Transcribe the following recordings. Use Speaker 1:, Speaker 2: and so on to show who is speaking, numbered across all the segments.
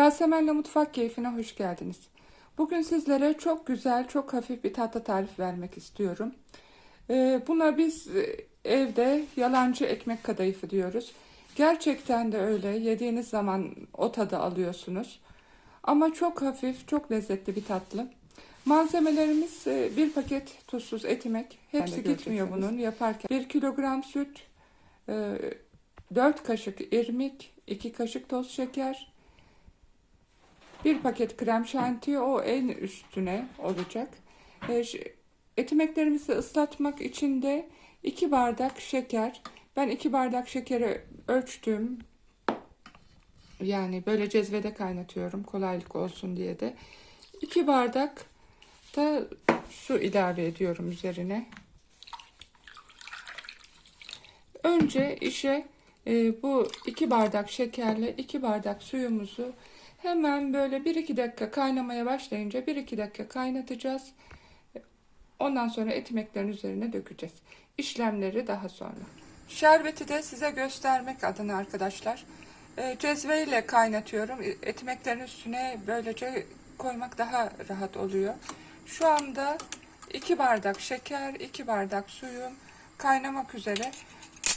Speaker 1: Yasemen'le Mutfak Keyfine hoş geldiniz. Bugün sizlere çok güzel, çok hafif bir tatlı tarif vermek istiyorum. Ee, Buna biz e, evde yalancı ekmek kadayıfı diyoruz. Gerçekten de öyle. Yediğiniz zaman o tadı alıyorsunuz. Ama çok hafif, çok lezzetli bir tatlı. Malzemelerimiz e, bir paket tuzsuz etimek. Hepsi gitmiyor bunun yaparken. 1 kilogram süt, 4 kaşık irmik, 2 kaşık toz şeker, bir paket krem şanti o en üstüne olacak. E, ş- Etimeklerimizi ıslatmak için de 2 bardak şeker. Ben 2 bardak şekeri ölçtüm. Yani böyle cezvede kaynatıyorum kolaylık olsun diye de. 2 bardak da su ilave ediyorum üzerine. Önce işe e, bu 2 bardak şekerle 2 bardak suyumuzu hemen böyle 1-2 dakika kaynamaya başlayınca 1-2 dakika kaynatacağız. Ondan sonra etimeklerin üzerine dökeceğiz. İşlemleri daha sonra. Şerbeti de size göstermek adına arkadaşlar. E, cezve ile kaynatıyorum. Etimeklerin üstüne böylece koymak daha rahat oluyor. Şu anda 2 bardak şeker, 2 bardak suyum kaynamak üzere.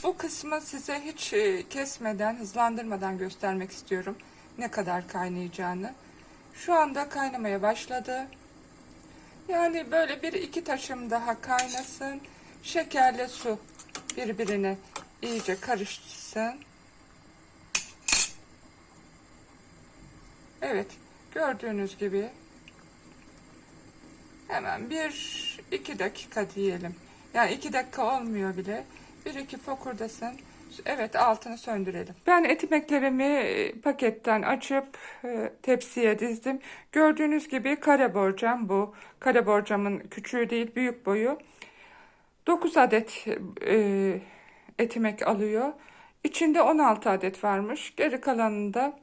Speaker 1: Bu kısmı size hiç e, kesmeden, hızlandırmadan göstermek istiyorum. Ne kadar kaynayacağını. Şu anda kaynamaya başladı. Yani böyle bir iki taşım daha kaynasın. Şekerle su birbirine iyice karışsın. Evet, gördüğünüz gibi hemen bir iki dakika diyelim. Yani iki dakika olmuyor bile. Bir iki fokurdasın. Evet altını söndürelim. Ben etimeklerimi e, paketten açıp e, tepsiye dizdim. Gördüğünüz gibi kare borcam bu. Kare borcamın küçüğü değil büyük boyu. 9 adet e, etimek alıyor. İçinde 16 adet varmış. Geri kalanını da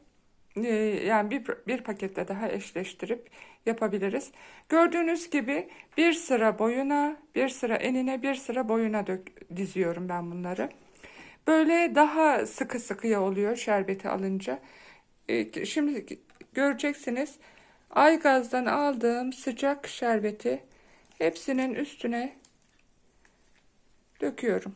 Speaker 1: e, yani bir, bir pakette daha eşleştirip yapabiliriz. Gördüğünüz gibi bir sıra boyuna, bir sıra enine, bir sıra boyuna dök, diziyorum ben bunları. Böyle daha sıkı sıkıya oluyor şerbeti alınca. E, Şimdi göreceksiniz aygazdan aldığım sıcak şerbeti hepsinin üstüne döküyorum.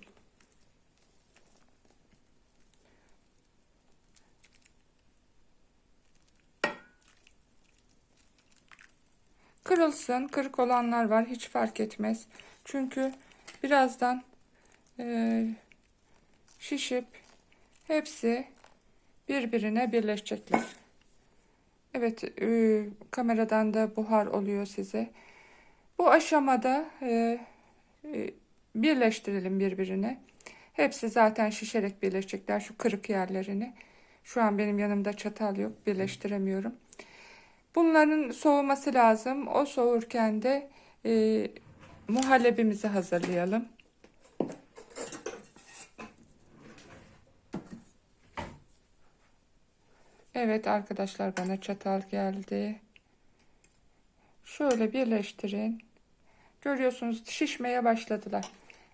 Speaker 1: Kırılsın, kırık olanlar var hiç fark etmez. Çünkü birazdan e, şişip hepsi birbirine birleşecekler. Evet, e, kameradan da buhar oluyor size. Bu aşamada e, e, birleştirelim birbirine. Hepsi zaten şişerek birleşecekler şu kırık yerlerini. Şu an benim yanımda çatal yok, birleştiremiyorum. Bunların soğuması lazım. O soğurken de e, muhallebimizi hazırlayalım. Evet arkadaşlar bana çatal geldi. Şöyle birleştirin. Görüyorsunuz şişmeye başladılar.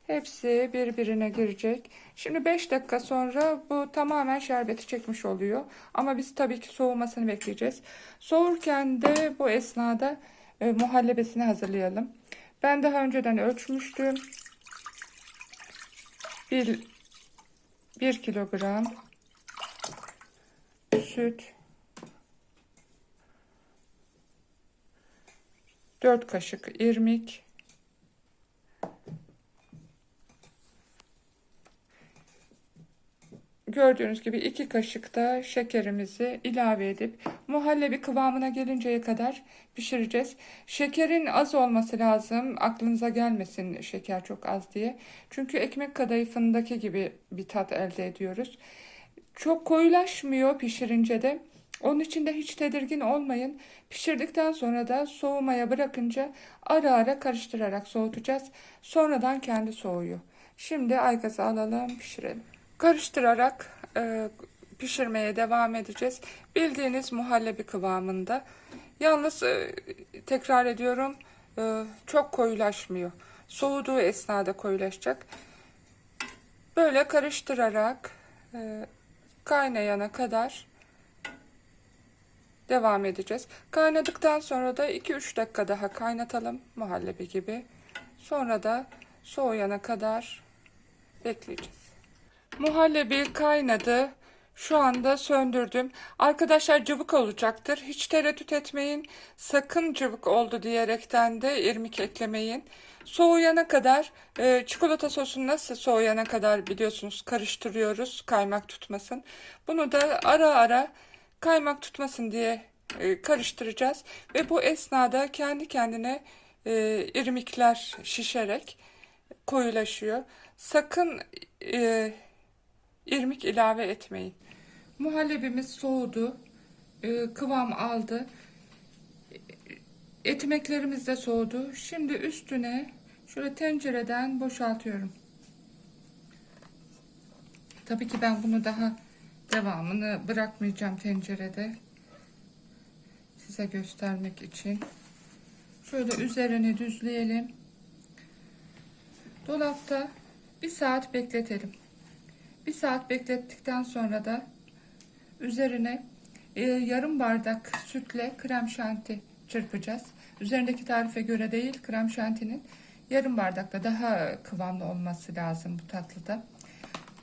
Speaker 1: Hepsi birbirine girecek. Şimdi 5 dakika sonra bu tamamen şerbeti çekmiş oluyor. Ama biz tabii ki soğumasını bekleyeceğiz. Soğurken de bu esnada e, muhallebesini hazırlayalım. Ben daha önceden ölçmüştüm. 1 1 kilogram süt 4 kaşık irmik Gördüğünüz gibi 2 kaşık da şekerimizi ilave edip muhallebi kıvamına gelinceye kadar pişireceğiz. Şekerin az olması lazım. Aklınıza gelmesin şeker çok az diye. Çünkü ekmek kadayıfındaki gibi bir tat elde ediyoruz. Çok koyulaşmıyor pişirince de. Onun için de hiç tedirgin olmayın. Pişirdikten sonra da soğumaya bırakınca ara ara karıştırarak soğutacağız. Sonradan kendi soğuyor. Şimdi aygazı alalım pişirelim. Karıştırarak e, pişirmeye devam edeceğiz. Bildiğiniz muhallebi kıvamında. Yalnız e, tekrar ediyorum e, çok koyulaşmıyor. Soğuduğu esnada koyulaşacak. Böyle karıştırarak e, kaynayana kadar devam edeceğiz. Kaynadıktan sonra da 2-3 dakika daha kaynatalım muhallebi gibi. Sonra da soğuyana kadar bekleyeceğiz. Muhallebi kaynadı. Şu anda söndürdüm. Arkadaşlar cıvık olacaktır. Hiç tereddüt etmeyin. Sakın cıvık oldu diyerekten de irmik eklemeyin. Soğuyana kadar e, çikolata sosunu nasıl soğuyana kadar biliyorsunuz karıştırıyoruz kaymak tutmasın. Bunu da ara ara kaymak tutmasın diye e, karıştıracağız. Ve bu esnada kendi kendine e, irmikler şişerek koyulaşıyor. Sakın irmik ilave etmeyin. Muhallebimiz soğudu. e, kıvam aldı. Ekmeklerimiz de soğudu. Şimdi üstüne şöyle tencereden boşaltıyorum. Tabii ki ben bunu daha devamını bırakmayacağım tencerede. Size göstermek için. Şöyle üzerine düzleyelim. Dolapta bir saat bekletelim. Bir saat beklettikten sonra da üzerine e, yarım bardak sütle krem şanti çırpacağız. Üzerindeki tarife göre değil krem şantinin yarım bardakta daha kıvamlı olması lazım bu tatlıda.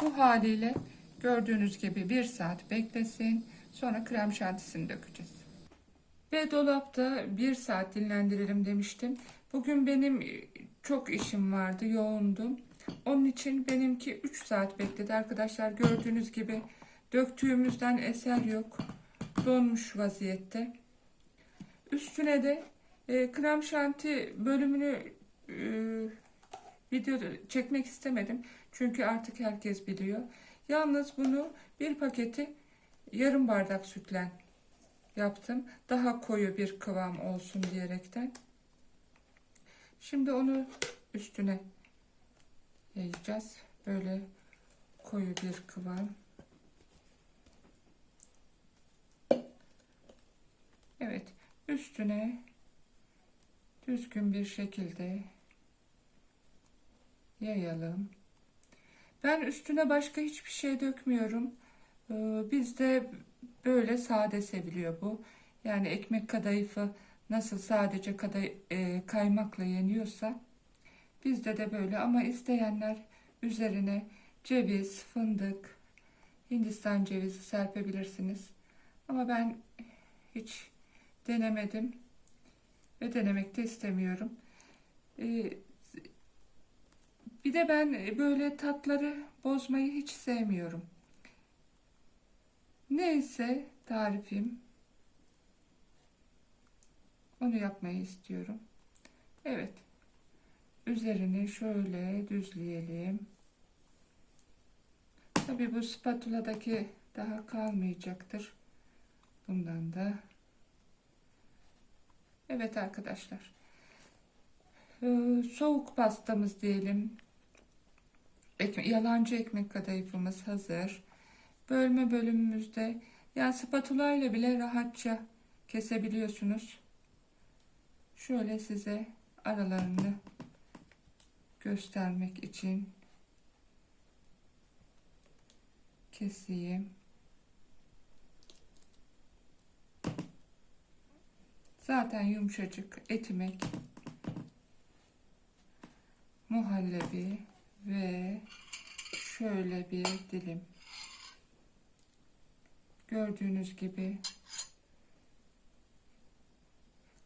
Speaker 1: Bu haliyle gördüğünüz gibi bir saat beklesin. Sonra krem şantisini dökeceğiz. Ve dolapta bir saat dinlendirelim demiştim. Bugün benim çok işim vardı, yoğundum. Onun için benimki 3 saat bekledi arkadaşlar. Gördüğünüz gibi döktüğümüzden eser yok. Donmuş vaziyette. Üstüne de e, krem şanti bölümünü e, video çekmek istemedim. Çünkü artık herkes biliyor. Yalnız bunu bir paketi yarım bardak sütle yaptım. Daha koyu bir kıvam olsun diyerekten. Şimdi onu üstüne yayacağız. Böyle koyu bir kıvam. Evet. Üstüne düzgün bir şekilde yayalım. Ben üstüne başka hiçbir şey dökmüyorum. Ee, bizde böyle sade seviliyor bu. Yani ekmek kadayıfı nasıl sadece kaday e, kaymakla yeniyorsa bizde de böyle ama isteyenler üzerine ceviz, fındık, Hindistan cevizi serpebilirsiniz. Ama ben hiç denemedim ve denemek de istemiyorum. Ee, bir de ben böyle tatları bozmayı hiç sevmiyorum. Neyse tarifim onu yapmayı istiyorum. Evet. Üzerini şöyle düzleyelim. Tabi bu spatuladaki daha kalmayacaktır. Bundan da. Evet arkadaşlar. Ee, soğuk pastamız diyelim. Ekme yalancı ekmek kadayıfımız hazır. Bölme bölümümüzde yani spatula ile bile rahatça kesebiliyorsunuz. Şöyle size aralarını göstermek için keseyim. Zaten yumuşacık etimek, muhallebi ve şöyle bir dilim. Gördüğünüz gibi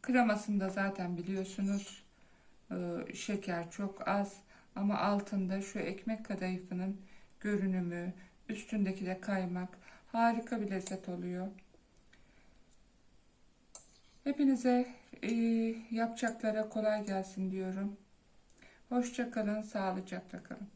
Speaker 1: kremasını da zaten biliyorsunuz. Ee, şeker çok az ama altında şu ekmek kadayıfının görünümü, üstündeki de kaymak harika bir lezzet oluyor. Hepinize e, yapacaklara kolay gelsin diyorum. Hoşça kalın, sağlıcakla kalın.